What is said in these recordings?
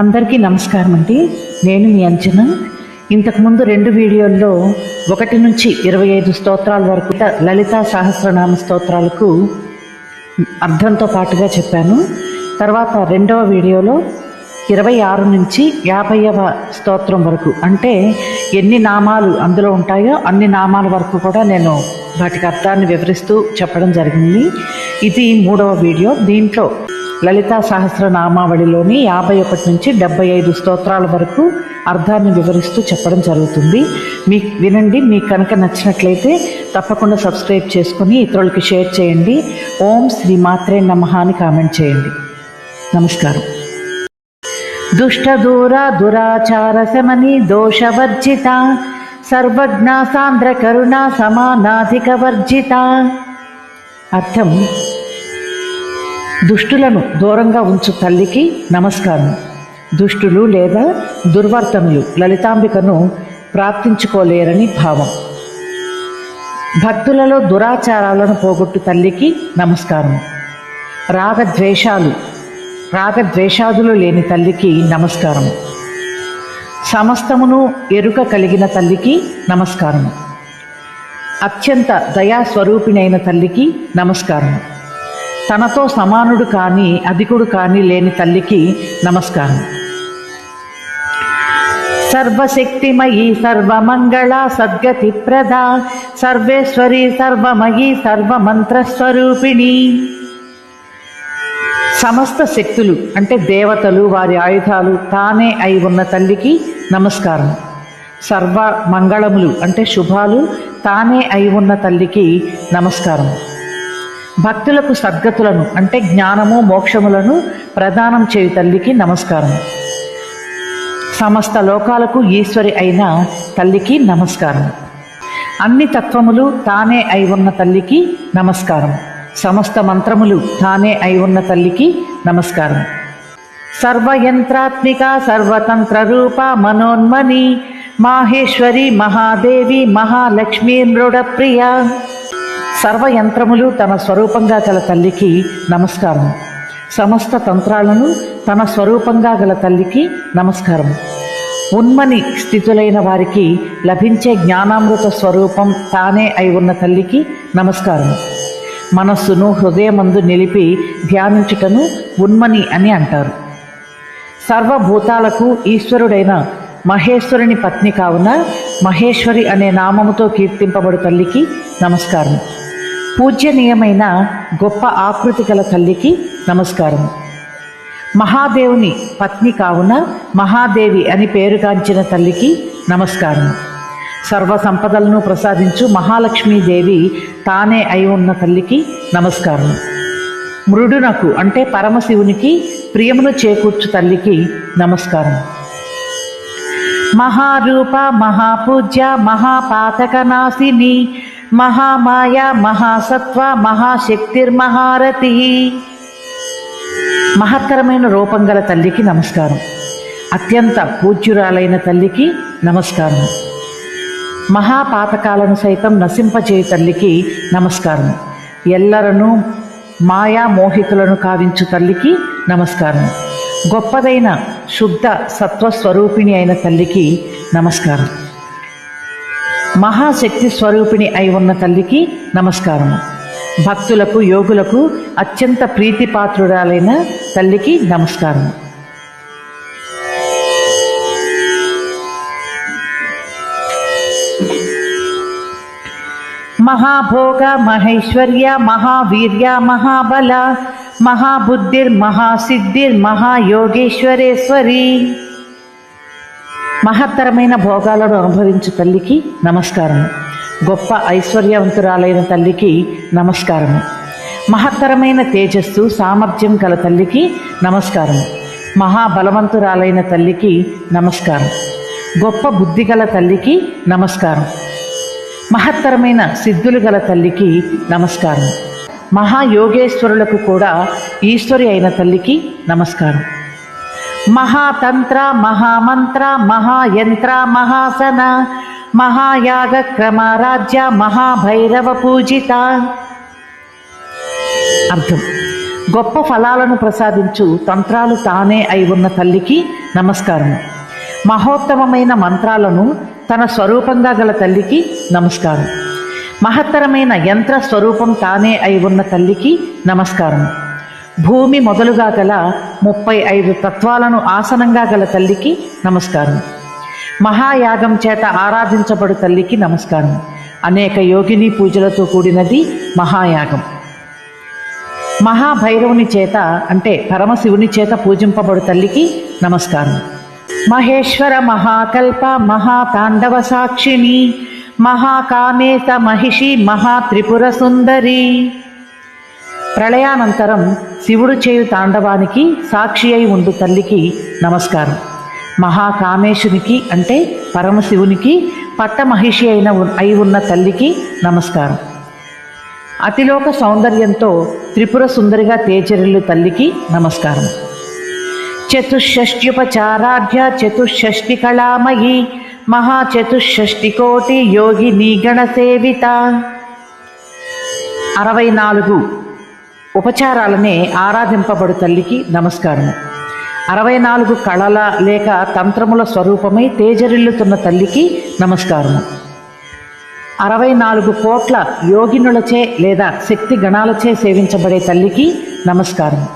అందరికీ నమస్కారం అండి. నేను మీ అంచన ఇంతకుముందు రెండు వీడియోల్లో ఒకటి నుంచి ఇరవై ఐదు స్తోత్రాల వరకు లలితా సహస్రనామ స్తోత్రాలకు అర్థంతో పాటుగా చెప్పాను. తర్వాత రెండవ వీడియోలో ఇరవై ఆరు నుంచి యాభైవ స్తోత్రం వరకు అంటే ఎన్ని నామాలు అందులో ఉంటాయో అన్ని నామాల వరకు కూడా నేను వాటికి అర్థాన్ని వివరిస్తూ చెప్పడం జరిగింది. ఇది మూడవ వీడియో. దీంట్లో లలితా సహస్రనామావళిలోని యాభై ఒకటి నుంచి డెబ్బై ఐదు స్తోత్రాల వరకు అర్థాన్ని వివరిస్తూ చెప్పడం జరుగుతుంది. మీకు వినండి మీకు కనుక నచ్చినట్లయితే తప్పకుండా సబ్స్క్రైబ్ చేసుకుని ఇతరులకి షేర్ చేయండి. ఓం శ్రీ మాత్రే నమః అని కామెంట్ చేయండి. నమస్కారం. దుష్టదూర దురాచార శమని దోషవర్జిత సర్వజ్ఞా సాంద్ర కరుణ సమానాధిక వర్జిత. అర్థం దుష్టులను దూరంగా ఉంచు తల్లికి నమస్కారం. దుష్టులు లేదా దుర్వర్తనులు లలితాంబికను ప్రార్థించుకోలేరని భావం. భక్తులలో దురాచారాలను పోగొట్టు తల్లికి నమస్కారం. రాగద్వేషాలు రాగద్వేషాదులు లేని తల్లికి నమస్కారం. సమస్తమును ఎరుక కలిగిన తల్లికి నమస్కారం. అత్యంత దయాస్వరూపిణైన తల్లికి నమస్కారం. తనతో సమానుడు కానీ అధికుడు కానీ లేని తల్లికి నమస్కారం. సర్వశక్తిమయీ సర్వమంగళ సద్గతి ప్రద సర్వేశ్వరి సర్వమయీ సర్వమంత్రస్వరూపిణి. సమస్త శక్తులు అంటే దేవతలు వారి ఆయుధాలు తానే అయి ఉన్న తల్లికి నమస్కారం. సర్వ మంగళములు అంటే శుభాలు తానే అయి ఉన్న తల్లికి నమస్కారం. భక్తులకు సద్గతులను అంటే జ్ఞానము మోక్షములను ప్రదానం చేయు తల్లికి నమస్కారం. సమస్త లోకాలకు ఈశ్వరి అయిన తల్లికి నమస్కారం. అన్ని తత్వములు తానే అయి ఉన్న తల్లికి నమస్కారం. సమస్త మంత్రములు తానే అయి ఉన్న తల్లికి నమస్కారం. సర్వయంత్రాత్మిక సర్వతంత్ర రూప మనోన్మణి మాహేశ్వరి మహాదేవి మహాలక్ష్మీ నృడప్రియ సర్వయంత్రములు తన స్వరూపంగా గల తల్లికి నమస్కారం. సమస్త తంత్రాలను తన స్వరూపంగా గల తల్లికి నమస్కారం. ఉన్మని స్థితులైన వారికి లభించే జ్ఞానామృత స్వరూపం తానే అయి ఉన్న తల్లికి నమస్కారం. మనస్సును హృదయమందు నిలిపి ధ్యానించుటను ఉన్మని అని అంటారు. సర్వభూతాలకు ఈశ్వరుడైన మహేశ్వరుని పత్ని కావున మహేశ్వరి అనే నామముతో కీర్తింపబడు తల్లికి నమస్కారం. పూజ్యనీయమైన గొప్ప ఆకృతి గల తల్లికి నమస్కారం. మహాదేవుని పత్ని కావున మహాదేవి అని పేరుగాంచిన తల్లికి నమస్కారం. సర్వ సంపదలను ప్రసాదించు మహాలక్ష్మీదేవి తానే అయి ఉన్న తల్లికి నమస్కారం. మృడునకు అంటే పరమశివునికి ప్రియమును చేకూర్చు తల్లికి నమస్కారం. మహారూప మహాపూజ్య మహాపాతక నాశిని మహామాయా మహాసత్వ మహాశక్తిర్మహారతి. మహత్తరమైన రూపం గల తల్లికి నమస్కారం. అత్యంత పూజ్యురాలైన తల్లికి నమస్కారం. మహాపాతకాలను సైతం నశింపచేయ తల్లికి నమస్కారం. ఎల్లరను మాయా మోహితులను కావించు తల్లికి నమస్కారం. గొప్పదైన శుద్ధ సత్వస్వరూపిణి అయిన తల్లికి నమస్కారం. మహాశక్తి స్వరూపిణి అయి ఉన్న తల్లికి నమస్కారం భక్తులకు యోగులకు అత్యంత ప్రీతిపాత్రురాలైన తల్లికి నమస్కారం మహాభోగ మహేశ్వర్య మహావీర్య మహాబల మహాబుద్ధిర్ మహాసిద్ధిర్ మహాయోగేశ్వరేశ్వరి. మహత్తరమైన భోగాలను అనుభవించు తల్లికి నమస్కారం గొప్ప ఐశ్వర్యవంతురాలైన తల్లికి నమస్కారం మహత్తరమైన తేజస్సు సామర్థ్యం గల తల్లికి నమస్కారం మహాబలవంతురాలైన తల్లికి నమస్కారం. గొప్ప బుద్ధి గల తల్లికి నమస్కారం. మహత్తరమైన సిద్ధులు గల తల్లికి నమస్కారం. మహాయోగేశ్వరులకు కూడా ఈశ్వరి అయిన తల్లికి నమస్కారం. మహాతంత్ర మహామంత్ర మహాయంత్ర మహాసన మహాయాగ క్రమరాజ్య మహాభైరవ పూజిత. అర్థం. గొప్ప ఫలాలను ప్రసాదించు తంత్రాలు తానే అయి ఉన్న తల్లికి నమస్కారం. మహోత్తమమైన మంత్రాలను తన స్వరూపంగా గల తల్లికి నమస్కారం. మహత్తరమైన యంత్ర స్వరూపం తానే అయి ఉన్న తల్లికి నమస్కారం. భూమి మొదలుగా గల ముప్పై ఐదు తత్వాలను ఆసనంగా గల తల్లికి నమస్కారం. మహాయాగం చేత ఆరాధించబడు తల్లికి నమస్కారం. అనేక యోగిని పూజలతో కూడినది మహాయాగం. మహాభైరవుని చేత అంటే పరమశివుని చేత పూజింపబడు తల్లికి నమస్కారం. మహేశ్వర మహాకల్ప మహాతాండవ సాక్షిణి మహాకామేత మహిషి మహాత్రిపుర సుందరి. ప్రళయానంతరం శివుడు చేయు తాండవానికి సాక్షి అయి ఉండు తల్లికి నమస్కారం. మహాకామేశునికి అంటే పరమశివునికి పట్టమహిషి అయిన అయి ఉన్న తల్లికి నమస్కారం. అతిలోక సౌందర్యంతో త్రిపుర సుందరిగా తేజరిల్లు తల్లికి నమస్కారం. చతుషష్ట్యుపచారాఢ్య చతుషష్టి కళామయి మహాచతుషష్టి కోటి యోగిని గణ సేవిత. అరవై నాలుగు ఉపచారాలనే ఆరాధింపబడు తల్లికి నమస్కారం అరవై నాలుగు కళల లేక తంత్రముల స్వరూపమై తేజరిల్లుతున్న తల్లికి నమస్కారము. అరవై నాలుగు కోట్ల యోగినులచే లేదా శక్తి గణాలచే సేవించబడే తల్లికి నమస్కారం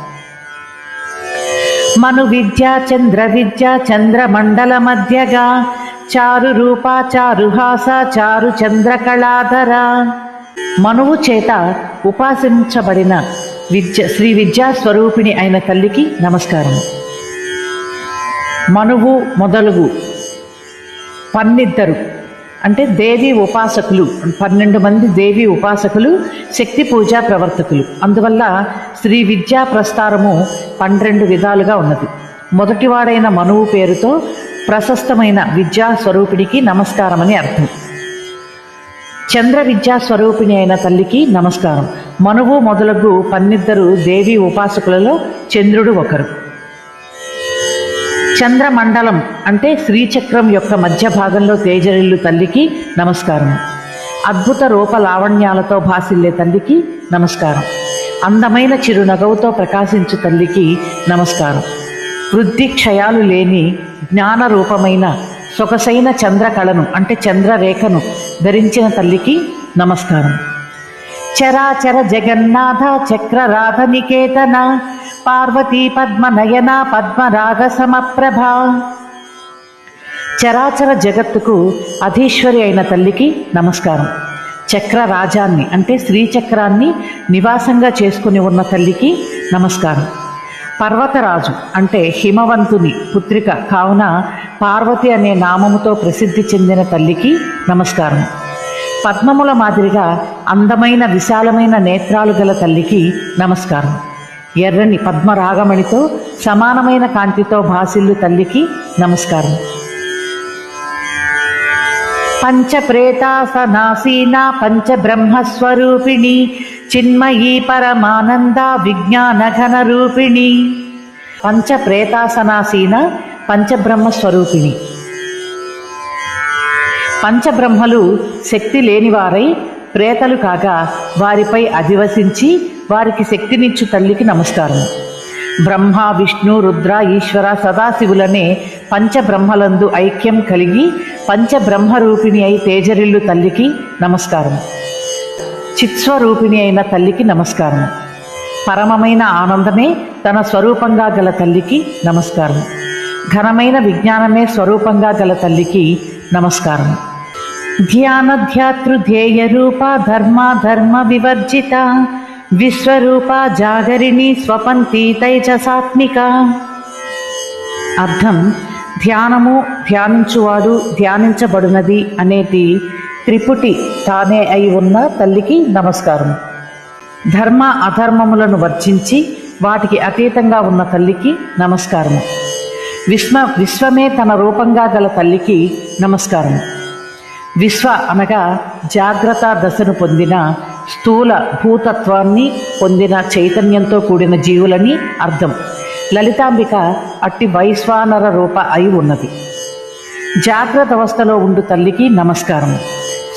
మను విద్యా చంద్ర విద్య చంద్రమండల మధ్యగా చారు రూప చారుహాస చారు చంద్ర కళాధర. మనువు చేత ఉపాసించబడిన విద్య శ్రీ విద్యా స్వరూపిణి అయిన తల్లికి నమస్కారం మనువు మొదలుగు. పన్నిద్దరు. అంటే దేవి ఉపాసకులు. పన్నెండు మంది దేవి ఉపాసకులు శక్తి పూజా ప్రవర్తకులు. అందువల్ల శ్రీ విద్యా ప్రస్తారము పన్నెండు విధాలుగా ఉన్నది. మొదటివాడైన మనువు పేరుతో ప్రశస్తమైన విద్యా స్వరూపిడికి నమస్కారమని అర్థం. చంద్ర విద్యా స్వరూపిణి అయిన తల్లికి నమస్కారం. మనువు మొదలగు పన్నిద్దరు దేవి ఉపాసకులలో చంద్రుడు ఒకరు. చంద్రమండలం అంటే శ్రీచక్రం యొక్క మధ్య భాగంలో తేజరిల్లు తల్లికి నమస్కారం అద్భుత రూప లావణ్యాలతో భాసిల్లే తల్లికి నమస్కారం. అందమైన చిరునగవుతో ప్రకాశించు తల్లికి నమస్కారం. వృద్ధి క్షయాలు లేని జ్ఞాన రూపమైన సొగసైన చంద్రకళను అంటే చంద్రరేఖను ధరించిన తల్లికి నమస్కారం. చరాచర జగన్నాథ చక్రరాధ నికేతన పార్వతీ పద్మనయన పద్మరాగ సమప్రభ. చరాచర జగత్తుకు అధీశ్వరి అయిన తల్లికి నమస్కారం. చక్ర రాజాన్ని అంటే శ్రీచక్రాన్ని నివాసంగా చేసుకుని ఉన్న తల్లికి నమస్కారం. పర్వతరాజు అంటే హిమవంతుని పుత్రిక కావున పార్వతి అనే నామముతో ప్రసిద్ధి చెందిన తల్లికి నమస్కారం. పద్మముల మాదిరిగా అందమైన విశాలమైన నేత్రాలు గల తల్లికి నమస్కారం. ఎర్రని పద్మరాగమణితో సమానమైన కాంతితో భాసిల్లు తల్లికి నమస్కారం. పంచ ప్రేతాసనాసీనా పంచ బ్రహ్మస్వరూపిణి చిన్మయీ పరమానంద విజ్ఞానఘన రూపిణి పంచప్రేతాసనాసీన పంచబ్రహ్మస్వరూపిణి. పంచబ్రహ్మలు శక్తి లేనివారై ప్రేతలు కాగా వారిపై అధివసించి వారికి శక్తినిచ్చు తల్లికి నమస్కారం. బ్రహ్మ విష్ణు రుద్ర ఈశ్వర సదాశివులనే పంచబ్రహ్మలందు ఐక్యం కలిగి పంచబ్రహ్మరూపిణి అయి తేజరిల్లు తల్లికి నమస్కారం. చిత్స్వరూపిణి అయిన తల్లికి నమస్కారం పరమమైన ఆనందమే తన స్వరూపంగా గల తల్లికి నమస్కారం ఘనమైన విజ్ఞానమే స్వరూపంగా గల తల్లికి నమస్కారం ధ్యానధ్యాతృ ధ్యేయ రూప ధర్మ ధర్మ వివర్జిత విశ్వరూప జాగరిణి స్వపంతి తైజసాత్మిక అర్థం ధ్యానము ధ్యానించువాడు ధ్యానించబడునది అనేది త్రిపుటి తానే అయి ఉన్న తల్లికి నమస్కారం. ధర్మ అధర్మములను వర్జించి వాటికి అతీతంగా ఉన్న తల్లికి నమస్కారం. విశ్వ విశ్వమే తన రూపంగా గల తల్లికి నమస్కారం. విశ్వ అనగా జాగ్రత్త దశను పొందిన స్థూల భూతత్వాన్ని పొందిన చైతన్యంతో కూడిన జీవులని అర్థం. లలితాంబిక అట్టి వైశ్వానర రూప అయి ఉన్నది. జాగ్రత్త అవస్థలో ఉండు తల్లికి నమస్కారం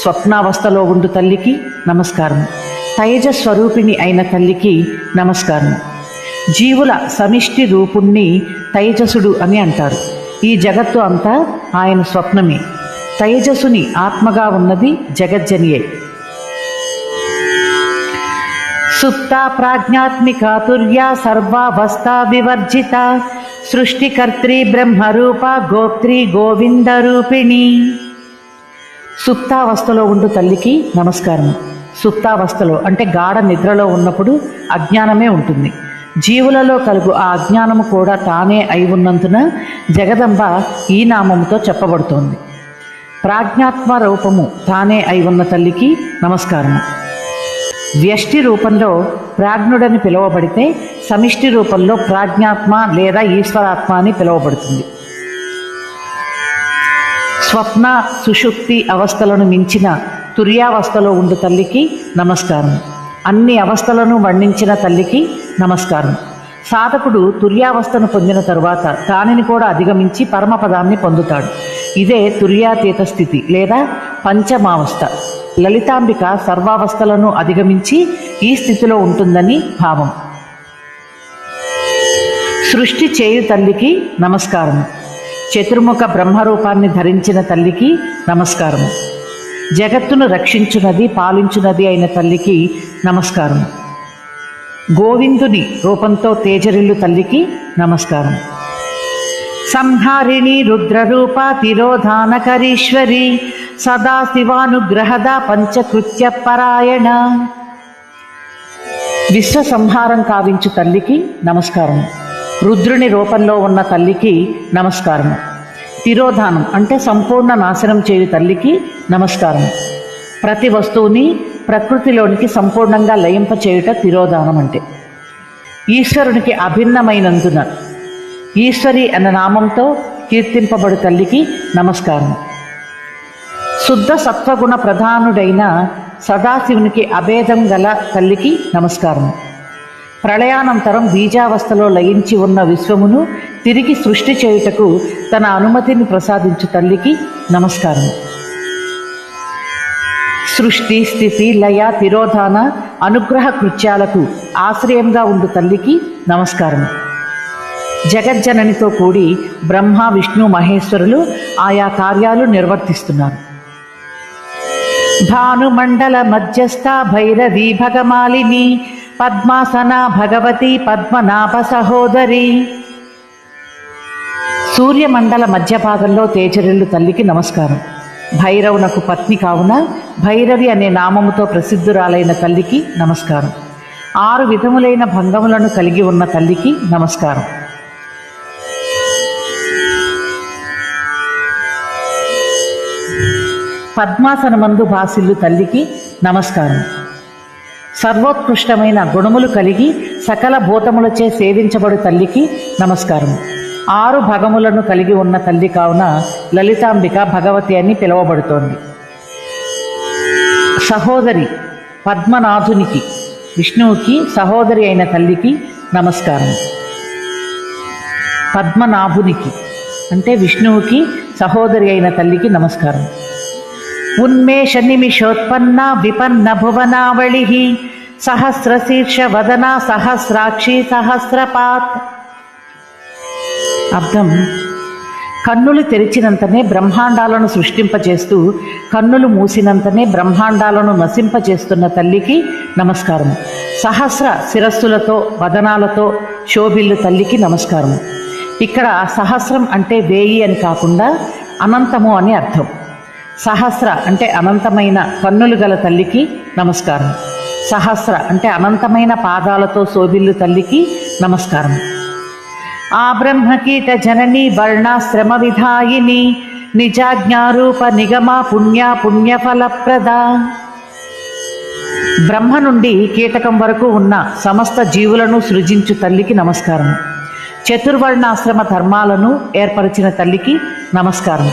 స్వప్నావస్థలో ఉండు తల్లికి నమస్కారం తైజ స్వరూపిణి అయిన తల్లికి నమస్కారం జీవుల సమిష్టి రూపుణ్ణి తైజసుడు అని అంటారు. ఈ జగత్తు అంతా ఆయన స్వప్నమే. తైజసుని ఆత్మగా ఉన్నది జగజ్జనియే. సుప్తా ప్రాజ్ఞాత్మికాతుర్యా సర్వావస్థా వివర్జిత. సృష్టికర్త్రి బ్రహ్మరూప గోప్త్రి గోవింద రూపిణి. సుప్తావస్థలో ఉండు తల్లికి నమస్కారం సుప్తావస్థలో అంటే గాఢ నిద్రలో ఉన్నప్పుడు అజ్ఞానమే ఉంటుంది. జీవులలో కలుగు ఆ అజ్ఞానము కూడా తానే అయి ఉన్నందున జగదంబ ఈ నామముతో చెప్పబడుతోంది. ప్రాజ్ఞాత్మ రూపము తానే అయి ఉన్న తల్లికి నమస్కారము. వ్యష్టి రూపంలో ప్రాజ్ఞుడని పిలువబడితే సమిష్టి రూపంలో ప్రాజ్ఞాత్మ లేదా ఈశ్వరాత్మ అని పిలువబడుతుంది. స్వప్న సుషుప్తి అవస్థలను మించిన తుర్యావస్థలో ఉండు తల్లికి నమస్కారం. అన్ని అవస్థలను వర్ణించిన తల్లికి నమస్కారం. సాధకుడు తుర్యావస్థను పొందిన తరువాత దానిని కూడా అధిగమించి పరమపదాన్ని పొందుతాడు. ఇదే తుర్యాతీత స్థితి లేదా పంచమావస్థ. లలితాంబిక సర్వావస్థలను అధిగమించి ఈ స్థితిలో ఉంటుందని భావం. సృష్టి చేయు తల్లికి నమస్కారం చతుర్ముఖ బ్రహ్మరూపాన్ని ధరించిన తల్లికి నమస్కారము. జగత్తును రక్షించునది పాలించునది అయిన తల్లికి నమస్కారం గోవిందుని రూపంతో తేజరిల్లు తల్లికి నమస్కారం సంహారిణి రుద్రరూప తిరోధానకరీశ్వరి సదాశివానుగ్రహద పంచకృత్య పరాయణ విశ్వ సంహారం కావించు తల్లికి నమస్కారం। రుద్రుని రూపంలో ఉన్న తల్లికి నమస్కారం। తిరోధానం అంటే సంపూర్ణ నాశనం చేయు తల్లికి నమస్కారం। ప్రతి వస్తువుని ప్రకృతిలోనికి సంపూర్ణంగా లయింప చేయుట తిరోధానం అంటే। ఈశ్వరునికి అభిన్నమైనందున ఈశ్వరి అన్న నామంతో కీర్తింపబడు తల్లికి నమస్కారం। శుద్ధ సత్వగుణ ప్రధానుడైన సదాశివునికి అభేదం గల తల్లికి నమస్కారం. ప్రళయానంతరం బీజావస్థలో లయించి ఉన్న విశ్వమును తిరిగి సృష్టి చేయుటకు తన అనుమతిని ప్రసాదించు తల్లికి నమస్కారం. సృష్టి స్థితి లయ తిరోధాన అనుగ్రహ కృత్యాలకు ఆశ్రయంగా ఉండు తల్లికి నమస్కారం. జగజ్జననితో కూడి బ్రహ్మ విష్ణు మహేశ్వరులు ఆయా కార్యాలు నిర్వర్తిస్తున్నారు. భానుమండల మధ్యస్థ భైరవి భగమాలిని పద్మాసన భగవతి పద్మనాభ సహోదరి. సూర్యమండల మధ్య భాగంలో తేజరిల్లు తల్లికి నమస్కారం. భైరవునకు పత్ని కావున భైరవి అనే నామముతో ప్రసిద్ధురాలైన తల్లికి నమస్కారం. ఆరు విధములైన భంగములను కలిగి ఉన్న తల్లికి నమస్కారం. పద్మాసనమందు భాసిల్లు తల్లికి నమస్కారం. సర్వోత్కృష్టమైన గుణములు కలిగి సకల భూతములచే సేవించబడు తల్లికి నమస్కారం. ఆరు భగములను కలిగి ఉన్న తల్లి కావున లలితాంబిక భగవతి అని పిలువబడుతోంది. సహోదరి పద్మనాథునికి విష్ణువుకి సహోదరి అయిన తల్లికి నమస్కారం. పద్మనాభునికి అంటే విష్ణువుకి సహోదరి అయిన తల్లికి నమస్కారం. ఉన్మేష నిమిషోత్పన్న విపన్న భువనావళి సహస్రశీర్ష వదన సహస్రాక్షి సహస్రపాత్ అర్థం? కన్నులు తెరిచినంతనే బ్రహ్మాండాలను సృష్టింపజేస్తూ కన్నులు మూసినంతనే బ్రహ్మాండాలను నశింపజేస్తున్న తల్లికి నమస్కారం. సహస్ర శిరస్సులతో వదనాలతో శోభిల్లు తల్లికి నమస్కారం. ఇక్కడ సహస్రం అంటే వేయి అని కాకుండా అనంతము అని అర్థం. సహస్ర అంటే అనంతమైన కన్నులు గల తల్లికి నమస్కారం. సహస్ర అంటే అనంతమైన పాదాలతో శోభిల్లు తల్లికి నమస్కారం. ఆ బ్రహ్మకీట జనని వర్ణాశ్రమ విధాయిని నిజాజ్ఞారూప నిగమ పుణ్య పుణ్యఫలప్రద. బ్రహ్మ నుండి కీటకం వరకు ఉన్న సమస్త జీవులను సృజించు తల్లికి నమస్కారం. చతుర్వర్ణాశ్రమ ధర్మాలను ఏర్పరిచిన తల్లికి నమస్కారం.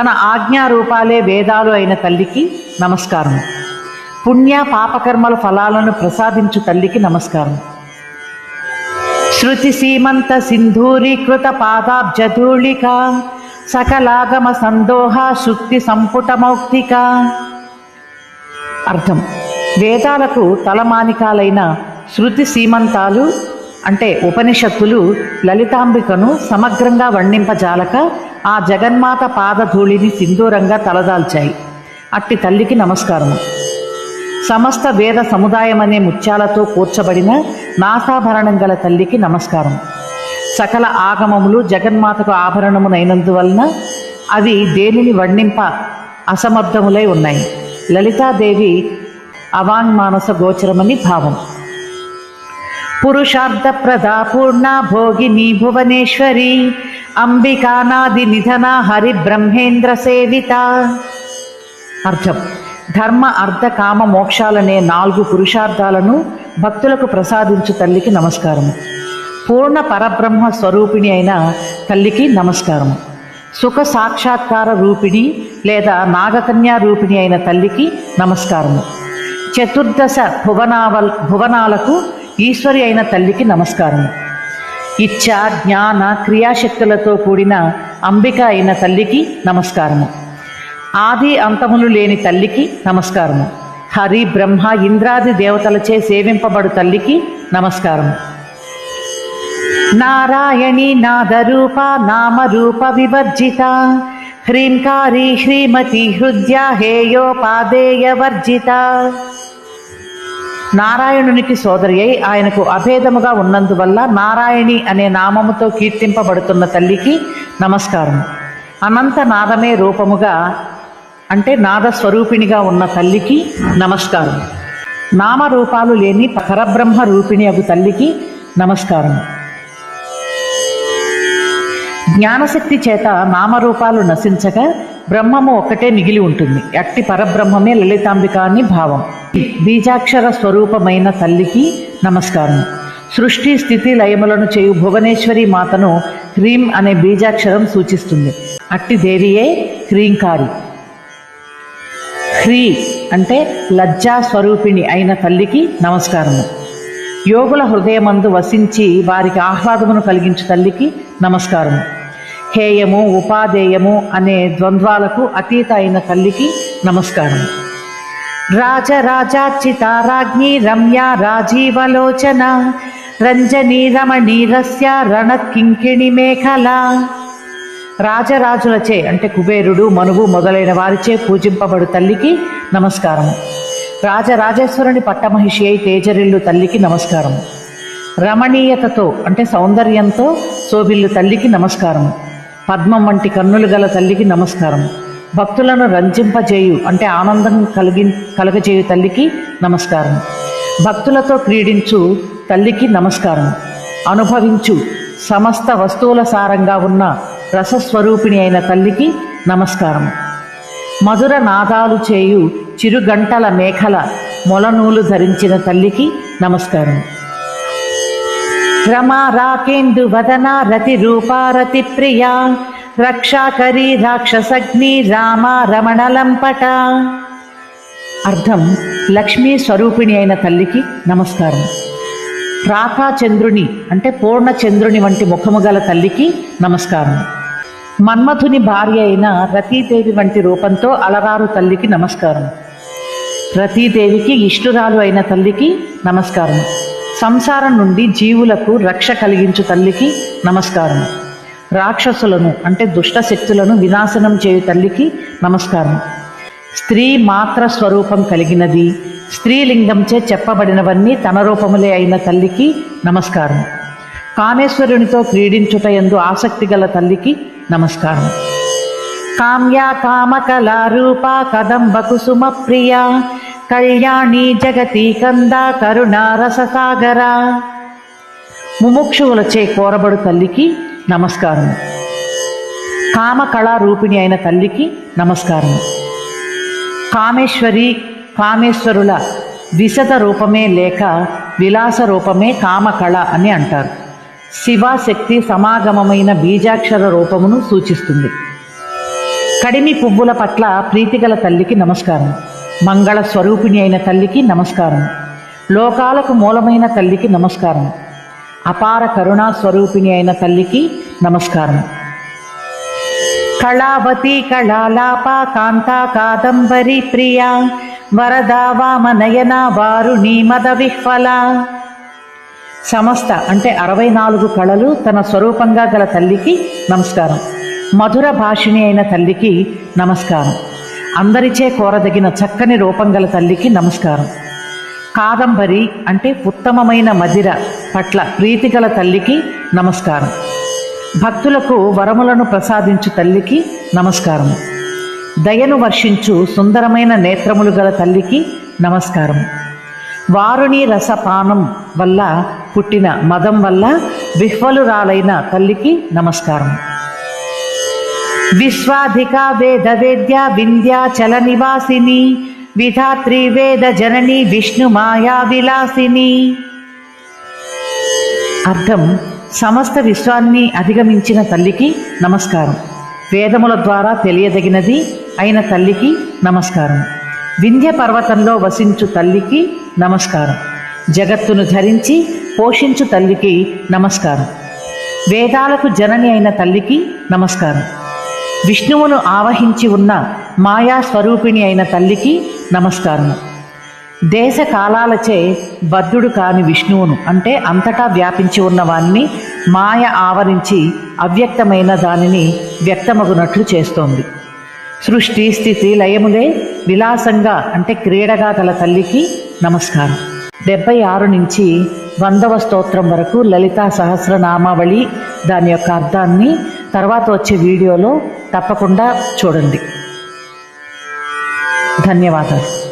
తన ఆజ్ఞారూపాలే వేదాలు అయిన తల్లికి నమస్కారం. పుణ్య పాపకర్మల ఫలాలను ప్రసాదించు తల్లికి నమస్కారం. శృతి సీమంత సింధూరీకృత పాదాబ్జధూళిక సకలాగమ సందోహ శుక్తి సంపుట మౌక్తిక. అర్థం. వేదాలకు తలమానికాలైన శృతి సీమంతాలు అంటే ఉపనిషత్తులు లలితాంబికను సమగ్రంగా వర్ణింపజాలక ఆ జగన్మాత పాదధూళిని సింధూరంగా తలదాల్చాయి. అట్టి తల్లికి నమస్కారము. సమస్త వేద సముదాయమనే ముత్యాలతో కూర్చబడిన నాసాభరణం గల తల్లికి నమస్కారం. సకల ఆగమములు జగన్మాతకు ఆభరణమునైనందువలన అవి దేనిని వర్ణింప అసమర్థములై ఉన్నాయి. లలితాదేవి అవాంగ్మానస గోచరమని భావం. పురుషార్థ ప్రదా పూర్ణ భోగిని భువనేశ్వరి. అంబికానాది నిధన హరి బ్రహ్మేంద్ర సేవిత. అర్థం. ధర్మ అర్థ కామ మోక్షాలనే నాలుగు పురుషార్థాలను భక్తులకు ప్రసాదించు తల్లికి నమస్కారము. పూర్ణ పరబ్రహ్మ స్వరూపిణి అయిన తల్లికి నమస్కారము. సుఖ సాక్షాత్కార రూపిణి లేదా నాగకన్యా రూపిణి అయిన తల్లికి నమస్కారము. చతుర్దశ భువనావల్ భువనాలకు ఈశ్వరి అయిన తల్లికి నమస్కారము ఇచ్చ జ్ఞాన క్రియాశక్తులతో కూడిన అంబిక అయిన తల్లికి నమస్కారము. ఆది అంతములు లేని తల్లికి నమస్కారము. హరి బ్రహ్మ ఇంద్రాది దేవతలచే సేవింపబడు తల్లికి నమస్కారము. నారాయణి నాదరూప నామరూప వివర్జిత. హ్రీంకారి శ్రీమతి హృద్య హేయోపాదేయ వర్జిత. నారాయణునికి సోదరి అయి ఆయనకు అభేదముగా ఉన్నందువల్ల నారాయణి అనే నామముతో కీర్తింపబడుతున్న తల్లికి నమస్కారం. అనంత నాదమే రూపముగా అంటే నాద స్వరూపిణిగా ఉన్న తల్లికి నమస్కారం. నామరూపాలు లేని పరబ్రహ్మ రూపిణి అగు తల్లికి నమస్కారం. జ్ఞానశక్తి చేత నామరూపాలు నశించగా బ్రహ్మము ఒక్కటే మిగిలి ఉంటుంది. అట్టి పరబ్రహ్మమే లలితాంబిక అని భావం. బీజాక్షర స్వరూపమైన తల్లికి నమస్కారం. సృష్టి స్థితి లయములను చేయు భువనేశ్వరి మాతను హ్రీం అనే బీజాక్షరం సూచిస్తుంది. అట్టి దేవియే హ్రీంకారి. హ్రీ అంటే లజ్జా స్వరూపిణి అయిన తల్లికి నమస్కారము. యోగుల హృదయమందు వసించి వారికి ఆహ్లాదమును కలిగించు తల్లికి నమస్కారము. హేయము ఉపాధేయము అనే ద్వంద్వాలకు అతీత అయిన తల్లికి నమస్కారం. రాజరాజార్చితారాజ్ఞి రమ్య రాజీవలోచన రంజనీ రమణీరస్య రణకింకిణి మేఖల. రాజరాజులచే అంటే కుబేరుడు మనువు మొదలైన వారిచే పూజింపబడు తల్లికి నమస్కారము రాజరాజేశ్వరుని పట్టమహిషి అయి తేజరిల్లు తల్లికి నమస్కారము రమణీయతతో అంటే సౌందర్యంతో శోభిల్లు తల్లికి నమస్కారము పద్మం వంటి కన్నులు గల తల్లికి నమస్కారం. భక్తులను రంజింపజేయు అంటే ఆనందం కలిగి కలగజేయు తల్లికి నమస్కారం. భక్తులతో క్రీడించు తల్లికి నమస్కారం. అనుభవించు సమస్త వస్తువుల సారంగా ఉన్న రసస్వరూపిణి అయిన తల్లికి నమస్కారం. మధుర నాదాలు చేయు చిరుగంటల మేఖల మొలనూలు ధరించిన తల్లికి నమస్కారం. రమా రాకేందు వదన రతి రూపారతి ప్రియా. రక్షాకరి రాక్షసగ్ని రామ రమణలంపట. అర్థం లక్ష్మీ స్వరూపిణి అయిన తల్లికి నమస్కారం. ప్రాతాచంద్రుని అంటే పూర్ణచంద్రుని వంటి ముఖము గల తల్లికి నమస్కారం. మన్మథుని భార్య అయిన రతీదేవి వంటి రూపంతో అలరారు తల్లికి నమస్కారం. రతీదేవికి ఇష్టురాలు అయిన తల్లికి నమస్కారం. సంసారం నుండి జీవులకు రక్ష కలిగించు తల్లికి నమస్కారం. రాక్షసులను అంటే దుష్ట శక్తులను వినాశనం చేయు తల్లికి నమస్కారం. స్త్రీ మాత్ర స్వరూపం కలిగినది స్త్రీలింగంచే చెప్పబడినవన్నీ తన రూపములే అయిన తల్లికి నమస్కారం. కామేశ్వరునితో క్రీడించుట ఎందు ఆసక్తి గల తల్లికి నమస్కారం. కామ్యా కామకళారూప కదంబ కుసుమ ప్రియ కళ్యాణి జగతి కంద కరుణారససాగర ముముక్షువులచే కోరబడు తల్లికి నమస్కారం. కామకళా రూపిణి అయిన తల్లికి నమస్కారం. కామేశ్వరి కామేశ్వరుల విశద రూపమే లేక విలాస రూపమే కామకళ అని అంటారు. శివశక్తి సమాగమమైన బీజాక్షర రూపమును సూచిస్తుంది. కడిమి పువ్వుల పట్ల ప్రీతిగల తల్లికి నమస్కారం. మంగళ స్వరూపిణి అయిన తల్లికి నమస్కారం. లోకాలకు మూలమైన తల్లికి నమస్కారం. అపార కరుణా స్వరూపిణి అయిన తల్లికి నమస్కారం. కళావతి కళాలాప కాంతా కాదంబరి ప్రియా వరదా వామనయన వారుణి మద విహ్వల. సమస్త అంటే అరవై నాలుగు కళలు తన స్వరూపంగా గల తల్లికి నమస్కారం. మధుర భాషిణి అయిన తల్లికి నమస్కారం. అందరిచే కోరదగిన చక్కని రూపం గల తల్లికి నమస్కారం. కాదంబరి అంటే ఉత్తమమైన మదిర పట్ల ప్రీతి గల తల్లికి నమస్కారం. భక్తులకు వరములను ప్రసాదించు తల్లికి నమస్కారము దయను వర్షించు సుందరమైన నేత్రములు గల తల్లికి నమస్కారం. వారుని రసపానం వల్ల పుట్టిన మదం వల్ల విహ్వలురాలైన తల్లికి నమస్కారం. విశ్వాధిక వేద వేద్య వింధ్యాచల నివాసిని విధాత్రి వేద జనని విష్ణు మాయా విలాసిని అర్థం సమస్త విశ్వాన్ని అధిగమించిన తల్లికి నమస్కారం. వేదముల ద్వారా తెలియదగినది అయిన తల్లికి నమస్కారం. వింధ్య పర్వతంలో వసించు తల్లికి నమస్కారం. జగత్తును ధరించి పోషించు తల్లికి నమస్కారం. వేదాలకు జనని అయిన తల్లికి నమస్కారం. విష్ణువును ఆవహించి ఉన్న మాయా స్వరూపిణి అయిన తల్లికి నమస్కారం. దేశ కాలాలచే బద్ధుడు కాని విష్ణువును అంటే అంతటా వ్యాపించి ఉన్నవాణ్ణి మాయ ఆవరించి అవ్యక్తమైన దానిని వ్యక్తమగునట్లు చేస్తోంది. సృష్టి స్థితి లయములే విలాసంగా అంటే క్రీడగా గల తల్లికి నమస్కారం. డెబ్బై ఆరు నుంచి వందవ స్తోత్రం వరకు లలితా సహస్రనామావళి దాని యొక్క అర్థాన్ని తర్వాత వచ్చే వీడియోలో తప్పకుండా చూడండి. ధన్యవాదాలు.